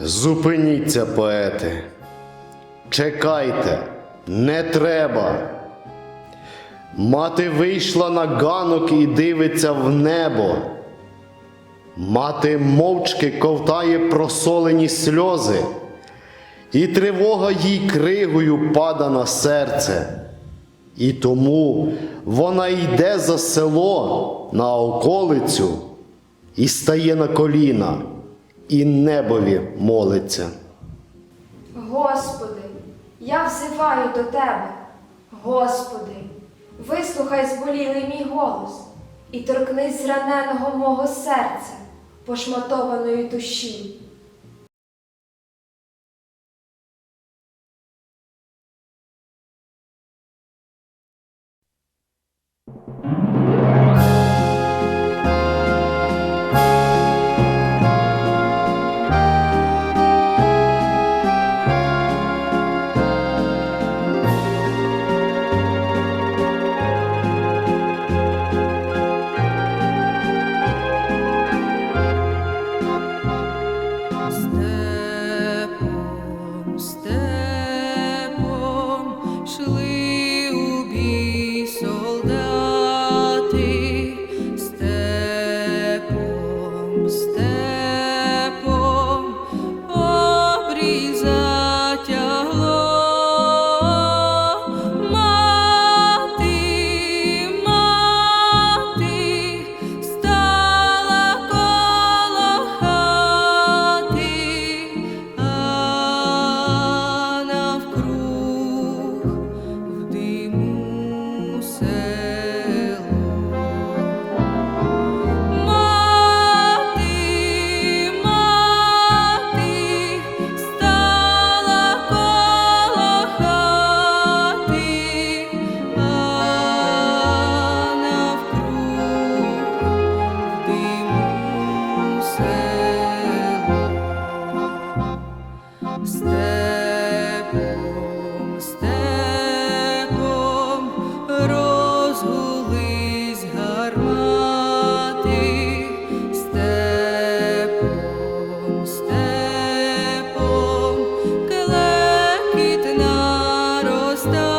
Зупиніться, поети. Чекайте, не треба. Мати вийшла на ганок і дивиться в небо. Мати мовчки ковтає просолені сльози, і тривога їй кригою пада на серце. І тому вона йде за село на околицю і стає на коліна, і небові молиться. Господи, я взиваю до Тебе. Господи, вислухай зболілий мій голос і торкнись зраненого мого серця, пошматованої душі. stars.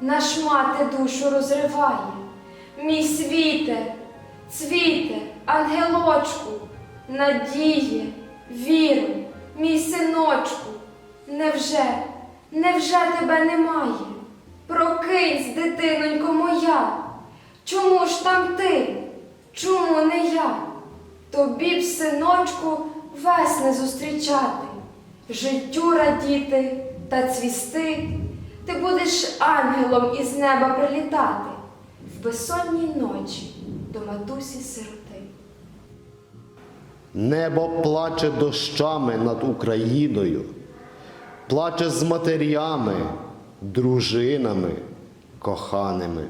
На шмати душу розриває. Мій світе, цвіте, ангелочку, надіє, віру, мій синочку, невже, невже тебе немає? Прокинься, дитинонько моя, чому ж там ти? Чому не я? Тобі б, синочку, весни зустрічати, життю радіти та цвісти, ти будеш ангелом із неба прилітати в безсонній ночі до матусі сироти. Небо плаче дощами над Україною, плаче з матерями, дружинами, коханими.